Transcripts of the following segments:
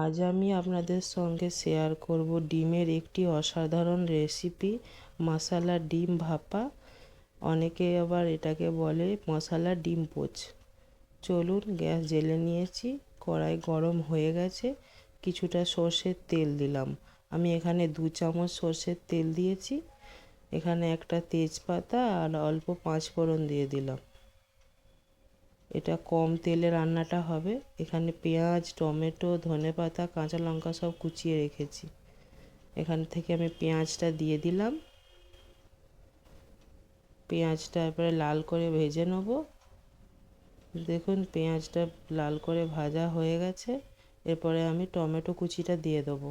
আজ আমি আপনাদের সঙ্গে শেয়ার করব ডিমের একটি অসাধারণ রেসিপি মশালা ডিম ভাপা। অনেকে আবার এটাকে বলে মশালা ডিম পোচ। চলুন গ্যাস জেলে নিয়েছি, কড়াই গরম হয়ে গেছে, কিছুটা সর্ষের তেল দিলাম। আমি এখানে দু চামচ সর্ষের তেল দিয়েছি, এখানে একটা তেজপাতা আর অল্প পাঁচ ফোড়ন দিয়ে দিলাম। এটা কম তেলে রান্নাটা হবে। এখানে পেঁয়াজ, টমেটো ধনে পাতা কাঁচা লঙ্কা সব কুচিয়ে রেখেছি। এখান থেকে আমি পেঁয়াজটা দিয়ে দিলাম। পেঁয়াজটা এরপরে লাল করে ভেজে নেব। দেখুন, পেঁয়াজটা লাল করে ভাজা হয়ে গেছে। এরপরে আমি টমেটো কুচিটা দিয়ে দেবো।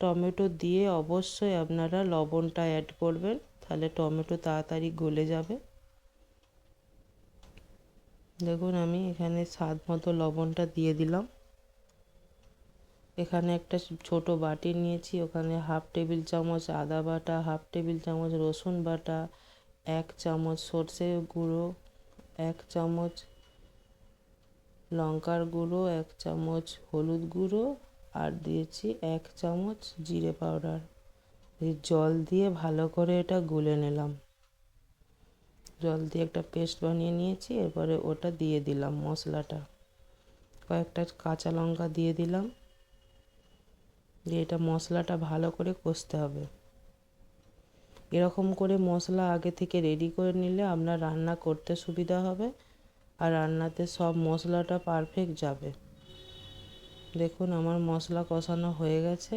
টমেটো দিয়ে অবশ্যই আপনারা লবণটা অ্যাড করবেন, তাহলে টমেটো তাড়াতাড়ি গলে যাবে। দেখুন, আমি এখানে স্বাদ মতো লবণটা দিয়ে দিলাম। এখানে একটা ছোট বাটি নিয়েছি, ওখানে হাফ টেবিল চামচ আদা বাটা, হাফ টেবিল চামচ রসুন বাটা, এক চামচ সর্ষে গুঁড়ো, এক চামচ লঙ্কার গুঁড়ো, এক চামচ হলুদ গুঁড়ো, আর দিয়েছি এক চামচ জিরে পাউডার। জল দিয়ে ভালো করে এটা গুলে নিলাম। জল দিয়ে একটা পেস্ট বানিয়ে নিয়েছি, এরপরে ওটা দিয়ে দিলাম মশলাটা। কয়েকটা কাঁচা লঙ্কা দিয়ে দিলাম। দিয়ে এটা মশলাটা ভালো করে কষতে হবে। এরকম করে মশলা আগে থেকে রেডি করে নিলে আপনার রান্না করতে সুবিধা হবে আর রান্নাতে সব মশলাটা পারফেক্ট যাবে। দেখুন আমার মশলা কষানো হয়ে গেছে।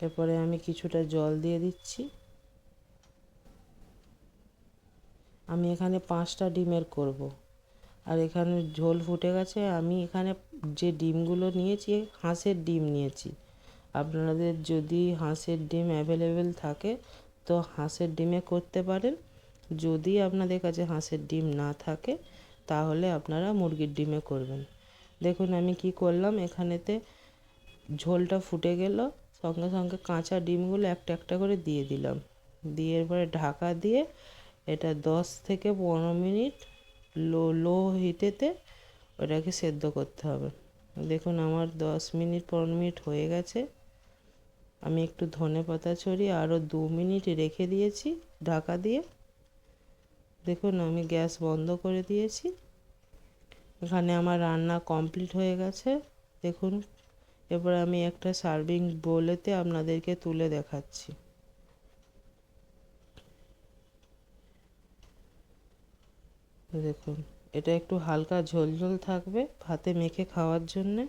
এরপরে আমি কিছুটা জল দিয়ে দিচ্ছি। আমি এখানে পাঁচটা ডিমের করব। আর এখানে ঝোল ফুটে গেছে। আমি এখানে যে ডিমগুলো নিয়েছি, হাঁসের ডিম নিয়েছি। আপনাদের যদি হাঁসের ডিম অ্যাভেলেবেল থাকে, তো হাঁসের ডিমে করতে পারেন। যদি আপনাদের কাছে হাঁসের ডিম না থাকে, তাহলে আপনারা মুরগির ডিমে করবেন। দেখুন, আমি কি করলাম, এখানেতে ঝোলটা ফুটে গেল। সঙ্গে সঙ্গে কাঁচা ডিমগুলো একটা একটা করে দিয়ে দিলাম। দিয়ে এরপরে ঢাকা দিয়ে এটা দশ থেকে পনেরো মিনিট লো লো হিটেতে ওটাকে সেদ্ধ করতে হবে। দেখুন আমার দশ মিনিট, পনেরো মিনিট হয়ে গেছে। আমি একটু ধনে পাতা ছড়িয়ে আরও দু মিনিট রেখে দিয়েছি ঢাকা দিয়ে। দেখুন আমি গ্যাস বন্ধ করে দিয়েছি। এখানে আমার রান্না কমপ্লিট হয়ে গেছে। দেখুন, এবার আমি একটা সার্ভিং বোলেতে আপনাদেরকে তুলে দেখাচ্ছি। দেখুন, এটা একটু হালকা ঝোল ঝোল থাকবে ভাতে মেখে খাওয়ার জন্যে।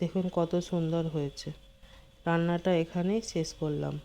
দেখুন কত সুন্দর হয়েছে। রান্নাটা এখানেই শেষ করলাম।